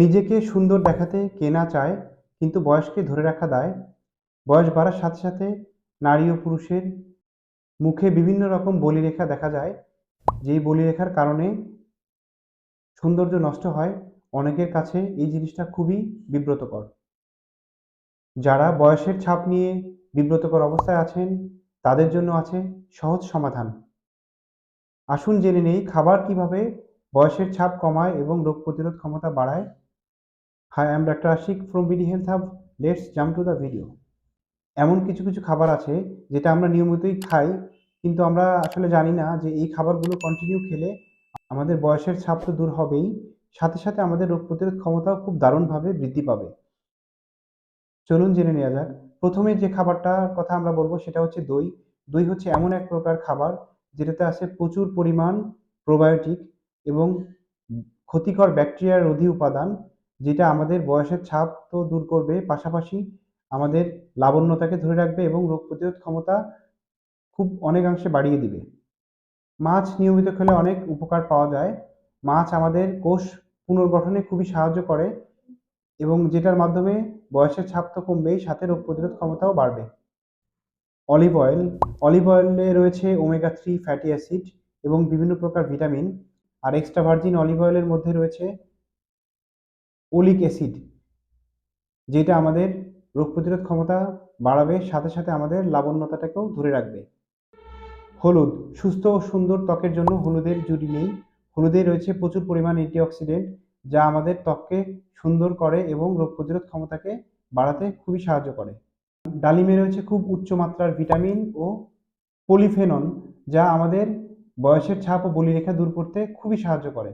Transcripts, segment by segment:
নিজেকে সুন্দর দেখাতে কে না চায়, কিন্তু বয়সকে ধরে রাখা দায়। বয়স বাড়ার সাথে সাথে নারী ও পুরুষের মুখে বিভিন্ন রকম বলিরেখা দেখা যায়। যেই বলিরেখার কারণে সৌন্দর্য নষ্ট হয়, অনেকের কাছে এই জিনিসটা খুবই বিব্রতকর। যারা বয়সের ছাপ নিয়ে বিব্রতকর অবস্থায় আছেন, তাদের জন্য আছে সহজ সমাধান। আসুন জেনে নেই, খাবার কীভাবে বয়সের ছাপ কমায় এবং রোগ প্রতিরোধ ক্ষমতা বাড়ায়। Hi I am doctor Ashik from BD health hub let's jump to the video এমন কিছু কিছু খাবার আছে যেটা আমরা নিয়মিতই খাই, কিন্তু আমরা আসলে জানি না যে এই খাবারগুলো কন্টিনিউ খেলে আমাদের বয়সের ছাপ তো দূর হবেই। সাথে সাথে আমাদের রোগ প্রতিরোধ ক্ষমতাও খুব দারুণভাবে বৃদ্ধি পাবে। চলুন জেনে নেওয়া যাক। প্রথমে যে খাবারটার কথা আমরা বলব সেটা হচ্ছে দই। দই হচ্ছে এমন এক প্রকার খাবার যেটাতে আছে প্রচুর পরিমাণ প্রোবায়োটিক এবং ক্ষতিকর ব্যাকটেরিয়ার রোধী উপাদান। যেটা আমাদের বয়সের ছাপ তো দূর করবে, পাশাপাশি আমাদের লাবণ্যতাকে ধরে রাখবে এবং রোগ প্রতিরোধ ক্ষমতা খুব অনেকাংশে বাড়িয়ে দিবে। মাছ নিয়মিত খেলে অনেক উপকার পাওয়া যায়। মাছ আমাদের কোষ পুনর্গঠনে খুবই সাহায্য করে এবং যেটার মাধ্যমে বয়সের ছাপ তো কমবেই, সাথে রোগ প্রতিরোধ ক্ষমতাও বাড়বে। অলিভ অয়েল, অলিভ অয়েলে রয়েছে ওমেগা থ্রি ফ্যাটি অ্যাসিড এবং বিভিন্ন প্রকার ভিটামিন, আর এক্সট্রা ভার্জিন অলিভ অয়েলের মধ্যে রয়েছে ওলিক অ্যাসিড, যেটা আমাদের রোগ প্রতিরোধ ক্ষমতা বাড়াবে, সাথে সাথে আমাদের লাবণ্যতাটাকেও ধরে রাখবে। হলুদ, সুস্থ ও সুন্দর ত্বকের জন্য হলুদের জুড়ি নেই। হলুদে রয়েছে প্রচুর পরিমাণ অ্যান্টিঅক্সিডেন্ট, যা আমাদের ত্বককে সুন্দর করে এবং রোগ প্রতিরোধ ক্ষমতাকে বাড়াতে খুবই সাহায্য করে। ডালিমে রয়েছে খুব উচ্চ মাত্রার ভিটামিন ও পলিফেনন যা আমাদের বয়সের ছাপ ও বলিরেখা দূর করতে খুবই সাহায্য করে।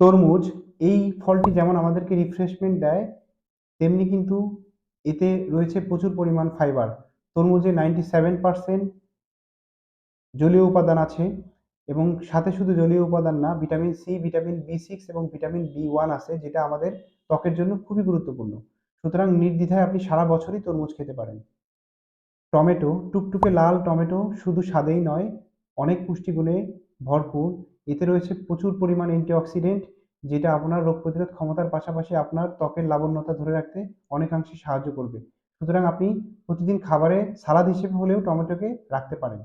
তরমুজ, এই ফলটি যেমন আমাদেরকে রিফ্রেশমেন্ট দেয়, তেমনি কিন্তু এতে রয়েছে প্রচুর পরিমাণ ফাইবার তরমুজে নাইনটি সেভেন পার্সেন্ট জলীয় উপাদান আছে এবং সাথে শুধু জলীয় উপাদান না vitamin C vitamin B six এবং ভিটামিন বি ওয়ান আছে, যেটা আমাদের ত্বকের জন্য খুবই গুরুত্বপূর্ণ। সুতরাং নির্দ্বিধায় আপনি সারা বছরই তরমুজ খেতে পারেন। টমেটো, টুকটুকে লাল টমেটো শুধু স্বাদেই নয়, অনেক পুষ্টিগুণে ভরপুর। এতে রয়েছে প্রচুর পরিমাণ অ্যান্টিঅক্সিডেন্ট যেটা আপনার রোগ প্রতিরোধ ক্ষমতার পাশাপাশি আপনার ত্বকের লাবণ্যতা ধরে রাখতে অনেকাংশে সাহায্য করবে। সুতরাং আপনি প্রতিদিন খাবারে সালাদ হিসেবে হলেও টমেটোকে রাখতে পারেন।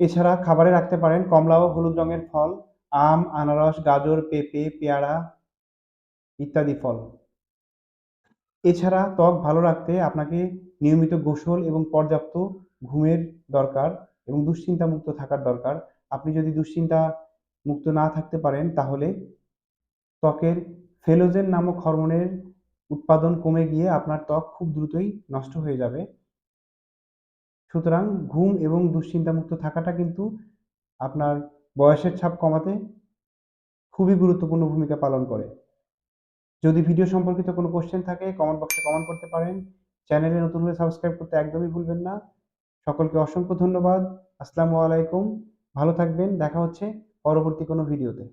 এছাড়া খাবারে রাখতে পারেন কমলা ও হলুদ রঙের ফল, আম, আনারস, গাজর, পেঁপে, পেয়ারা ইত্যাদি ফল। এছাড়া ত্বক ভালো রাখতে আপনাকে নিয়মিত গোসল এবং পর্যাপ্ত ঘুমের দরকার এবং দুশ্চিন্তা মুক্ত থাকার দরকার। আপনি যদি দুশ্চিন্তা মুক্ত না থাকতে পারেন, তাহলে ত্বকের ফেলোজেন নামক হরমোনের উৎপাদন কমে গিয়ে আপনার ত্বক খুব দ্রুতই নষ্ট হয়ে যাবে। সুতরাং ঘুম এবং দুশ্চিন্তামুক্ত থাকাটা কিন্তু আপনার বয়সের ছাপ কমাতে খুবই গুরুত্বপূর্ণ ভূমিকা পালন করে। যদি ভিডিও সম্পর্কিত কোনো কোশ্চেন থাকে কমেন্ট বক্সে কমেন্ট করতে পারেন। চ্যানেলে নতুন হলে সাবস্ক্রাইব করতে একদমই ভুলবেন না। সকলকে অসংখ্য ধন্যবাদ। আসসালামু আলাইকুম। ভালো থাকবেন দেখা হচ্ছে পরবর্তী কোনো ভিডিওতে।